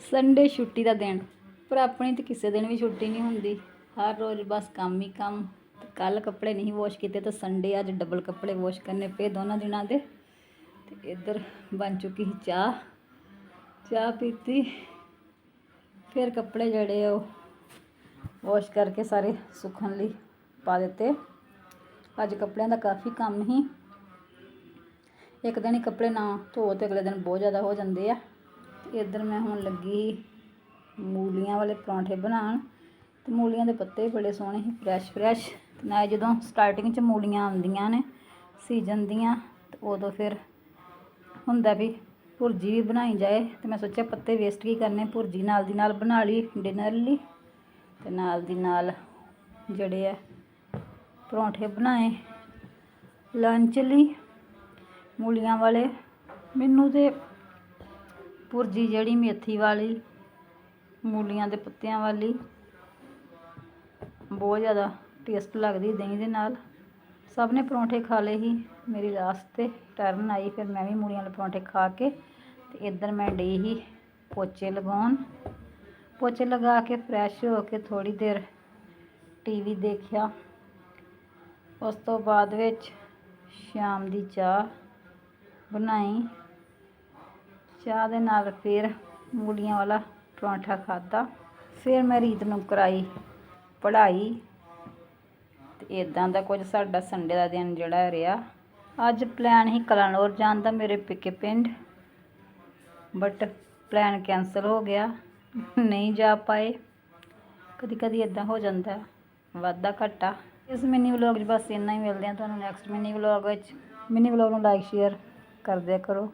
Sunday ਛੁੱਟੀ ਦਾ ਦਿਨ। ਪਰ ਆਪਣੀ ਤਾਂ ਕਿਸੇ ਦਿਨ ਵੀ ਛੁੱਟੀ ਨਹੀਂ ਹੁੰਦੀ। ਹਰ ਰੋਜ਼ ਬਸ ਕੰਮ ਹੀ ਕੰਮ। ਕੱਲ ਕੱਪੜੇ ਨਹੀਂ ਵਾਸ਼ ਕੀਤੇ ਤਾਂ ਸੰਡੇ ਅੱਜ ਡਬਲ ਕੱਪੜੇ ਵਾਸ਼ ਕਰਨੇ ਪਏ ਦੋਨਾਂ ਦਿਨਾਂ ਦੇ। ਤੇ ਇੱਧਰ ਬਣ ਚੁੱਕੀ ਸੀ ਚਾਹ। ਚਾਹ ਪੀਤੀ। ਫਿਰ ਕੱਪੜੇ ਜਿਹੜੇ ਆ ਉਹ ਵਾਸ਼ ਕਰਕੇ ਸਾਰੇ ਸੁੱਕਣ ਲਈ ਪਾ ਦਿੱਤੇ। ਅੱਜ ਕੱਪੜਿਆਂ ਦਾ ਕਾਫੀ ਕੰਮ ਹੀ ਇੱਕ ਦਿਨ ਹੀ ਕੱਪੜੇ ਨਾ ਧੋ ਤੇ ਅਗਲੇ ਦਿਨ ਬਹੁਤ ਜ਼ਿਆਦਾ ਹੋ ਜਾਂਦੇ ਆ। ਇੱਧਰ ਮੈਂ ਹੁਣ ਲੱਗੀ ਮੂਲੀਆਂ ਵਾਲੇ ਪਰੌਂਠੇ ਬਣਾਉਣ ਤੇ ਮੂਲੀਆਂ ਦੇ ਪੱਤੇ ਬੜੇ ਸੋਹਣੇ ਸੀ ਫਰੈਸ਼ ਫਰੈਸ਼ ਮੈਂ ਜਦੋਂ ਸਟਾਰਟਿੰਗ 'ਚ ਮੂਲੀਆਂ ਆਉਂਦੀਆਂ ਨੇ ਸੀਜ਼ਨ ਦੀਆਂ ਤੇ ਉਦੋਂ ਫਿਰ ਹੁੰਦਾ ਵੀ ਭੁਰਜੀ ਵੀ ਬਣਾਈ ਜਾਏ ਤੇ ਮੈਂ ਸੋਚਿਆ ਪੱਤੇ ਵੇਸਟ ਕੀ ਕਰਨੇ, ਭੁਰਜੀ ਨਾਲ ਦੀ ਨਾਲ ਬਣਾ ਲਈ ਡਿਨਰ ਲਈ ਤੇ ਨਾਲ ਦੀ ਨਾਲ ਜਿਹੜੇ ਆ ਪਰੌਂਠੇ ਬਣਾਏ ਲੰਚ ਲਈ। ਮੂਲੀਆਂ ਵਾਲੇ ਮੈਨੂੰ ਤੇ ਭੁਰਜੀ ਜਿਹੜੀ ਮੇਥੀ ਵਾਲੀ, ਮੂਲੀਆਂ ਦੇ ਪੱਤਿਆਂ ਵਾਲੀ, ਬਹੁਤ ਜ਼ਿਆਦਾ ਟੇਸਟ ਲੱਗਦੀ ਦਹੀਂ ਦੇ ਨਾਲ। ਸਭ ਨੇ ਪਰੌਂਠੇ ਖਾ ਲਏ ਸੀ। ਮੇਰੀ ਲਾਸਟ ਤੇ ਟਰਨ ਆਈ, ਫਿਰ ਮੈਂ ਵੀ ਮੂਲੀਆਂ ਵਾਲੇ ਪਰੌਂਠੇ ਖਾ ਕੇ ਤੇ ਇੱਧਰ ਮੈਂ ਡਈ ਹੀ ਪੋਚੇ ਲਗਾਉਣ। ਪੋਚੇ ਲਗਾ ਕੇ ਫਰੈਸ਼ ਹੋ ਕੇ ਥੋੜੀ ਦੇਰ ਟੀਵੀ ਦੇਖਿਆ। ਉਸ ਤੋਂ ਬਾਅਦ ਵਿੱਚ ਸ਼ਾਮ ਦੀ ਚਾਹ ਬਣਾਈ। ਚਾਹ ਦੇ ਨਾਲ ਫਿਰ ਮੂਲੀਆਂ ਵਾਲਾ ਪਰੌਂਠਾ ਖਾਧਾ। ਫਿਰ ਮੈਂ ਰੀਤ ਨੂੰ ਕਰਾਈ ਪੜ੍ਹਾਈ। ਤੇ ਇਦਾਂ ਦਾ ਕੁਝ ਸਾਡਾ ਸੰਡੇ ਦਾ ਦਿਨ ਜਿਹੜਾ ਰਿਹਾ। ਅੱਜ ਪਲਾਨ ਹੀ ਕਲਾਨੌਰ ਜਾਣ ਦਾ ਮੇਰੇ ਪਿੱਕੇ ਪਿੰਡ। ਬਟ ਪਲਾਨ ਕੈਂਸਲ ਹੋ ਗਿਆ। ਨਹੀਂ ਜਾ ਪਾਏ। ਕਦੀ ਕਦੀ ਇਦਾਂ ਹੋ ਜਾਂਦਾ। ਵਾਧਾ ਘਾਟਾ। ਇਸ ਮਿਨੀ ਵਲੌਗ 'ਚ ਬਸ ਇੰਨਾ ਹੀ ਮਿਲਦੇ ਆ ਤੁਹਾਨੂੰ ਨੈਕਸਟ ਮਿਨੀ ਵਲੌਗ ਵਿੱਚ। ਮਿਨੀ ਵਲੌਗ ਨੂੰ ਲਾਈਕ ਸ਼ੇਅਰ ਕਰ ਕਰੋ।